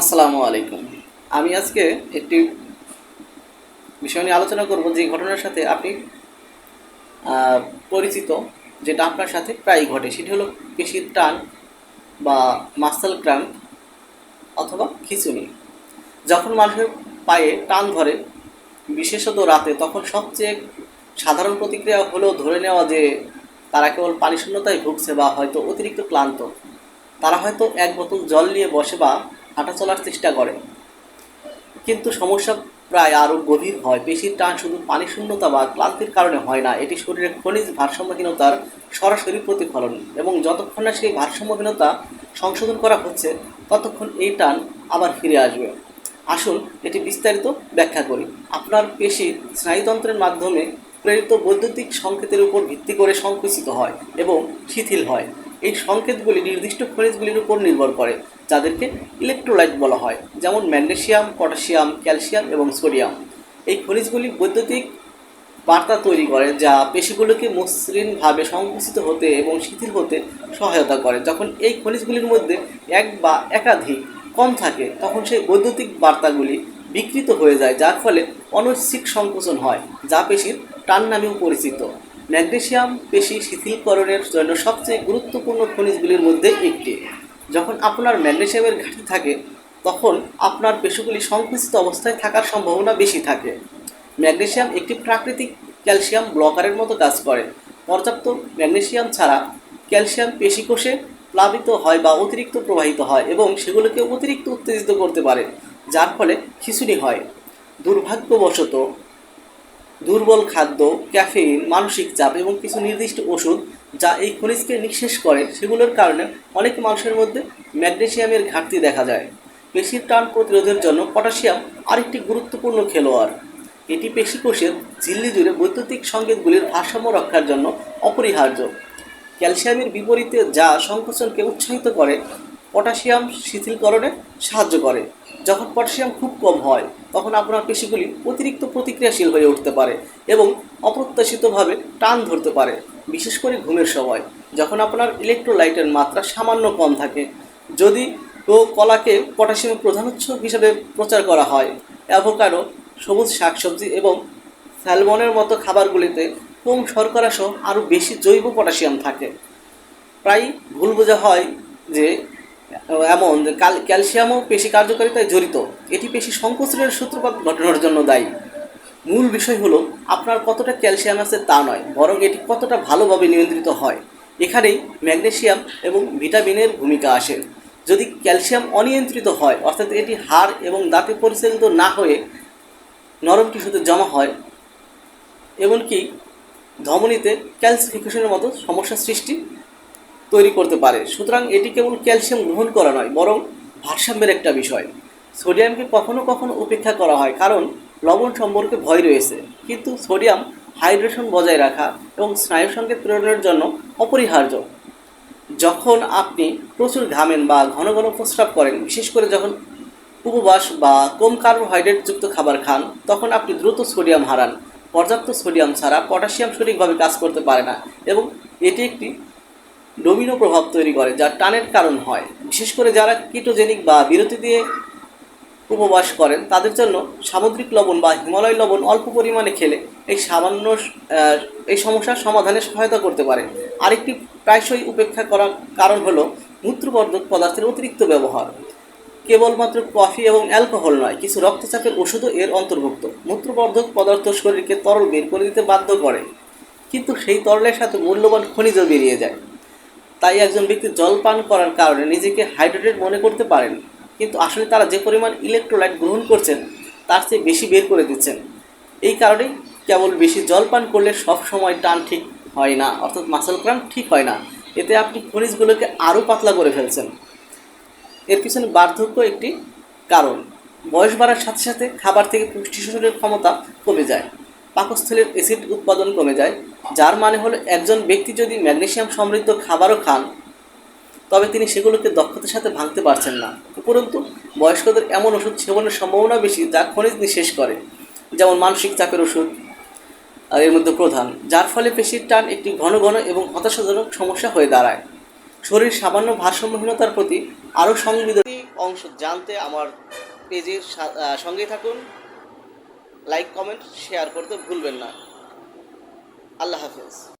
আসসালামু আলাইকুম। আমি আজকে একটি বিষয় নিয়ে আলোচনা করব যে ঘটনার সাথে আপনি পরিচিত, যেটা আপনার সাথে প্রায় ঘটে। সেটি হলো পেশির টান বা মাসেল ক্রাম্প অথবা খিঁচুনি যখন মানুষের পায়ে টান ধরে, বিশেষত রাতে, তখন সবচেয়ে সাধারণ প্রতিক্রিয়া হলো ধরে নেওয়া যে তারা কেবল পানি শূন্যতায় ভুগছে বা হয়তো অতিরিক্ত ক্লান্ত। তারা হয়তো এক বোতল জল নিয়ে বসে বা হাঁটা চলার চেষ্টা করে। কিন্তু সমস্যা প্রায় আরও গভীর হয়। পেশির টান শুধু পানি শূন্যতা বা ক্লান্তির কারণে হয় না। এটি শরীরের খনিজ ভারসাম্যহীনতার সরাসরি প্রতিফলন এবং যতক্ষণ না সেই ভারসাম্যহীনতা সংশোধন করা হচ্ছে, ততক্ষণ এই টান আবার ফিরে আসবে। আসুন এটি বিস্তারিত ব্যাখ্যা করি। আপনার পেশি স্নায়ুতন্ত্রের মাধ্যমে প্রেরিত বৈদ্যুতিক সংকেতের উপর ভিত্তি করে সংকুচিত হয় এবং শিথিল হয়। এই সংকেতগুলি নির্দিষ্ট খনিজগুলির উপর নির্ভর করে। যাদেরকে ইলেকট্রোলাইট বলা হয়, যেমন ম্যাগনেসিয়াম পটাশিয়াম ক্যালসিয়াম এবং সোডিয়াম। এই খনিজগুলি বৈদ্যুতিক বার্তা তৈরি করে, যা পেশিগুলোকে মসৃণভাবে সংকুচিত হতে এবং শিথিল হতে সহায়তা করে। যখন এই খনিজগুলির মধ্যে এক বা একাধিক কম থাকে, তখন সেই বৈদ্যুতিক বার্তাগুলি বিকৃত হয়ে যায়, যার ফলে অনৈচ্ছিক সংকোচন হয়, যা পেশির টান নামেও পরিচিত। ম্যাগনেশিয়াম পেশি শিথিলকরণের জন্য সবচেয়ে গুরুত্বপূর্ণ খনিজগুলির মধ্যে একটি। যখন আপনার ম্যাগনেশিয়ামের ঘাটতি থাকে, তখন আপনার পেশিগুলি সংকুচিত অবস্থায় থাকার সম্ভাবনা বেশি থাকে। ম্যাগনেশিয়াম একটি প্রাকৃতিক ক্যালসিয়াম ব্লকারের মতো কাজ করে। পর্যাপ্ত ম্যাগনেশিয়াম ছাড়া ক্যালসিয়াম পেশিকোষে প্লাবিত হয় বা অতিরিক্ত প্রবাহিত হয় এবং সেগুলোকে অতিরিক্ত উত্তেজিত করতে পারে, যার ফলে খিঁচুনি হয়। দুর্ভাগ্যবশত দুর্বল খাদ্য, ক্যাফেইন, মানসিক চাপ এবং কিছু নির্দিষ্ট ওষুধ যা এই খনিজকে নিঃশেষ করে, সেগুলোর কারণে অনেক মানুষের মধ্যে ম্যাগনেসিয়ামের ঘাটতি দেখা যায়। পেশির টান প্রতিরোধের জন্য পটাশিয়াম আরেকটি গুরুত্বপূর্ণ খেলোয়াড়। এটি পেশিকোষের ঝিল্লি জুড়ে বৈদ্যুতিক সংকেতগুলির ভারসাম্য রক্ষার জন্য অপরিহার্য। ক্যালসিয়ামের বিপরীতে যা সংকোচনকে উৎসাহিত করে, পটাশিয়াম শিথিলকরণে সাহায্য করে। যখন পটাশিয়াম খুব কম হয়, তখন আপনার পেশিগুলি অতিরিক্ত প্রতিক্রিয়াশীল হয়ে উঠতে পারে এবং অপ্রত্যাশিতভাবে টান ধরতে পারে, বিশেষ করে ঘুমের সময়, যখন আপনার ইলেকট্রোলাইটের মাত্রা সামান্য কম থাকে। যদি ও কলাকে পটাশিয়ামের প্রধান উৎস হিসেবে প্রচার করা হয়, অ্যাভোকাডো, সবুজ শাকসবজি এবং স্যালমনের মতো খাবারগুলিতে কম শর্করা সহ আরও বেশি জৈব পটাশিয়াম থাকে। প্রায় ভুল বোঝা হয় যে এমন, কাল- ক্যালসিয়ামও পেশি কার্যকারিতায় জড়িত। এটি পেশি সংকোচনের সূত্রপাত ঘটানোর জন্য দায়ী। মূল বিষয় হলো, আপনার কতটা ক্যালসিয়াম আছে তা নয়, বরং এটি কতটা ভালোভাবে নিয়ন্ত্রিত হয়। এখানেই ম্যাগনেসিয়াম এবং ভিটামিনের ভূমিকা আসে। যদি ক্যালসিয়াম অনিয়ন্ত্রিত হয়, অর্থাৎ এটি হাড় এবং দাঁতে পরিচালিত না হয়ে নরম টিস্যুতে জমা হয়, এমনকি ধমনীতে ক্যালসিফিকেশনের মতো সমস্যা সৃষ্টি তৈরি করতে পারে। সুতরাং এটি কেবল ক্যালসিয়াম গ্রহণ করা নয়, বরং ভারসাম্যের একটা বিষয়। সোডিয়ামকে কখনো কখনো উপেক্ষা করা হয়, কারণ লবণ সম্পর্কে ভয় রয়েছে। কিন্তু সোডিয়াম হাইড্রেশন বজায় রাখা এবং স্নায়ু সঙ্গে প্রেরণের জন্য অপরিহার্য। যখন আপনি প্রচুর ঘামেন বা ঘন ঘন প্রস্রাব করেন, বিশেষ করে যখন উপবাস বা কম কার্বোহাইড্রেটযুক্ত খাবার খান, তখন আপনি দ্রুত সোডিয়াম হারান। পর্যাপ্ত সোডিয়াম ছাড়া পটাশিয়াম সঠিকভাবে কাজ করতে পারে না, এবং এটি একটি ডোমিনো প্রভাব তৈরি করে, যা টানের কারণ হয়। বিশেষ করে যারা কিটোজেনিক বা বিরতি দিয়ে উপবাস করেন, তাদের জন্য সামুদ্রিক লবণ বা হিমালয় লবণ অল্প পরিমাণে খেলে এই সামান্য এই সমস্যার সমাধানে সহায়তা করতে পারে। আরেকটি প্রায়শই উপেক্ষা করার কারণ হলো মূত্রবর্ধক পদার্থের অতিরিক্ত ব্যবহার। কেবলমাত্র কফি এবং অ্যালকোহল নয়, কিছু রক্তচাপের ওষুধও এর অন্তর্ভুক্ত। মূত্রবর্ধক পদার্থ শরীরকে তরল বের করে দিতে বাধ্য করে, কিন্তু সেই তরলের সাথে মূল্যবান খনিজও বেরিয়ে যায়। তাই একজন ব্যক্তি জল পান করার কারণে নিজেকে হাইড্রেটেড মনে করতে পারেন। কিন্তু আসলে তারা যে পরিমাণ ইলেকট্রোলাইট গ্রহণ করছেন, তার চেয়ে বেশি বের করে দিচ্ছেন। এই কারণেই কেবল বেশি জল পান করলে সব সময় টান ঠিক হয় না, অর্থাৎ মাসেল ক্রাম ঠিক হয় না। এতে আপনি খনিজগুলোকে আরও পাতলা করে ফেলছেন। এর পিছনে বার্ধক্য একটি কারণ। বয়স বাড়ার সাথে সাথে খাবার থেকে পুষ্টি শোষণের ক্ষমতা কমে যায়। পাকস্থলীর অ্যাসিড উৎপাদন কমে যায়, যার মানে হলো একজন ব্যক্তি যদি ম্যাগনেসিয়াম সমৃদ্ধ খাবারও খান, তবে তিনি সেগুলোকে দক্ষতার সাথে ভাঙতে পারছেন না। উপরন্তু বয়স্কদের এমন ওষুধ সেবনের সম্ভাবনা বেশি যা খনিজ নিঃশেষ করে, যেমন মানসিক চাপের ওষুধ এর মধ্যে প্রধান, যার ফলে পেশির টান একটি ঘন ঘন এবং হতাশাজনক সমস্যা হয়ে দাঁড়ায়। শরীর সামান্য ভারসাম্যহীনতার প্রতি আরও সংবেদনী অংশ জানতে আমার পেজের সঙ্গেই থাকুন। লাইক কমেন্ট শেয়ার করতে ভুলবেন না। আল্লাহ হাফেজ।